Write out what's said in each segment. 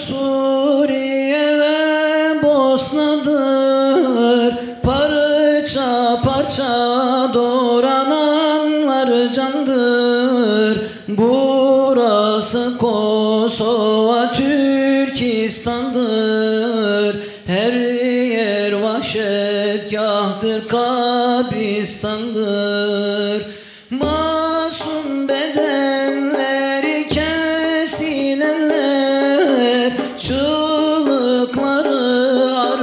Suriye ve Bosna'dır. Parça parça doğrananlar candır. Burası Kosova Türkistan'dır. Her yer vahşetgahtır kabristandır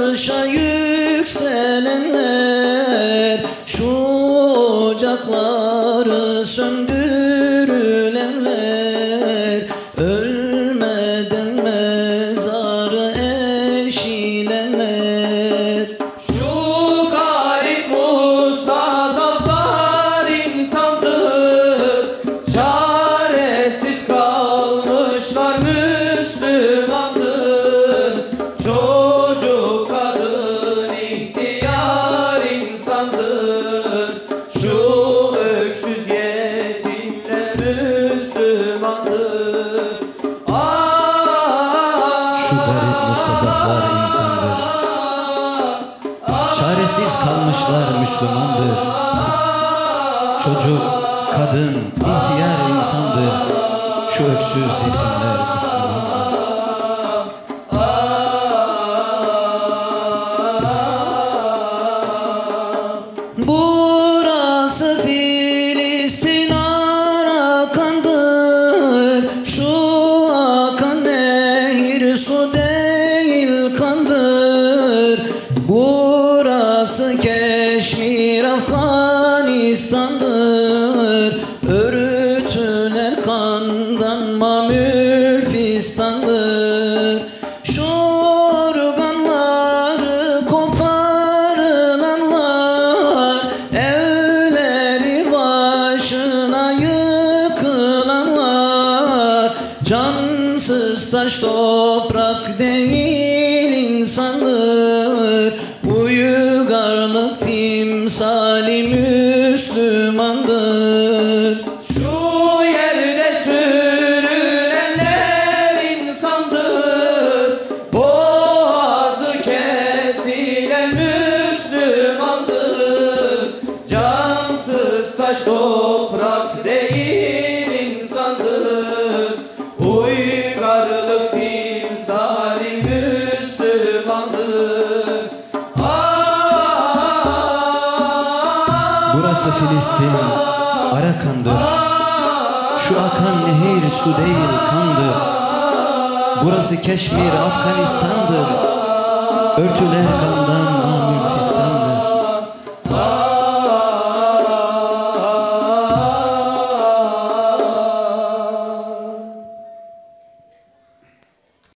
arşa yükselenler Şu ocakları söndürülenler. Ölmeden mezarı eşilenler. Şu garip mustazaflar insandır. Çaresiz kalmışlar Müslümandır mustazaflar insandır Çaresiz kalmışlar Müslümandır. Çocuk, kadın, ihtiyar insandır. Şu öksüz yetimler Müslümandır. Burası Filistin Afganistan'dır. Örütüler kandan mamül fistandır Şu organları koparılanlar Evleri başına yıkılanlar. Cansız taş toprak değil insandır. Uygarlık timsali Müslümandır. Şu yerde sürünenler insandır. Boğazı kesilen Müslümandır. Cansız taş toprak Burası Filistin, Arakan'dır Şu akan nehir su değil kandır. Burası Keşmir, Afganistan'dır. Örtüler